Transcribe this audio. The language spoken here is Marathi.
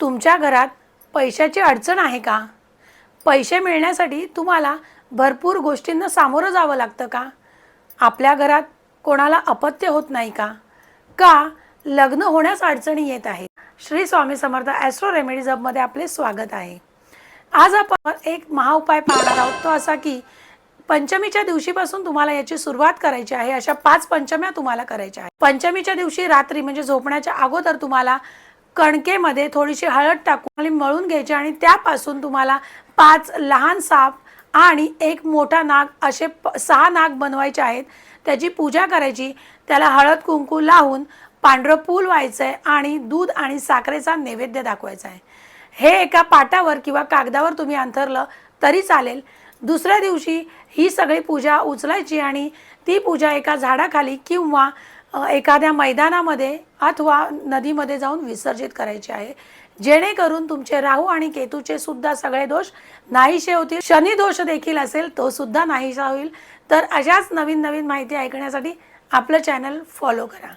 तुमच्या घरात पैशाची अडचण आहे का? पैसे मिळण्यासाठी तुम्हाला भरपूर गोष्टींना सामोरं जावं लागतं का? आपल्या घरात कोणाला अपत्य होत नाही का? का लग्न होण्यास अडचणी येत आहेत? श्री स्वामी समर्थ ॲस्ट्रो रेमेडीज हबमध्ये आपले स्वागत आहे. आज आपण एक महाउपाय पाहणार आहोत तो असा की पंचमीच्या दिवशीपासून तुम्हाला याची सुरुवात करायची आहे. अशा पाच पंचम्या तुम्हाला करायच्या आहेत. पंचमीच्या दिवशी रात्री म्हणजे झोपण्याच्या अगोदर तुम्हाला कणकेमध्ये थोडीशी हळद टाकून आणि मळून घ्यायची आणि त्यापासून तुम्हाला पाच लहान साप आणि एक मोठा नाग असे प सहा नाग बनवायचे आहेत. त्याची पूजा करायची. त्याला हळद कुंकू लावून पांढरं पूल व्हायचं आहे आणि दूध आणि साखरेचा नैवेद्य दाखवायचा आहे हे एका पाटावर किंवा कागदावर तुम्ही अंथरलं तरी चालेल. दुसऱ्या दिवशी ही सगळी पूजा उचलायची आणि ती पूजा एका झाडाखाली किंवा एखाद्या मैदानामध्ये अथवा नदीमध्ये जाऊन विसर्जित करायचे आहे. जेणेकरून तुमचे राहू आणि केतूचे सुद्धा सगळे दोष नाहीसे होतील. शनी दोष देखील असेल तो सुद्धा नाहीसा होईल. तर अशाच नवीन नवीन माहिती ऐकण्यासाठी आपलं चॅनल फॉलो करा.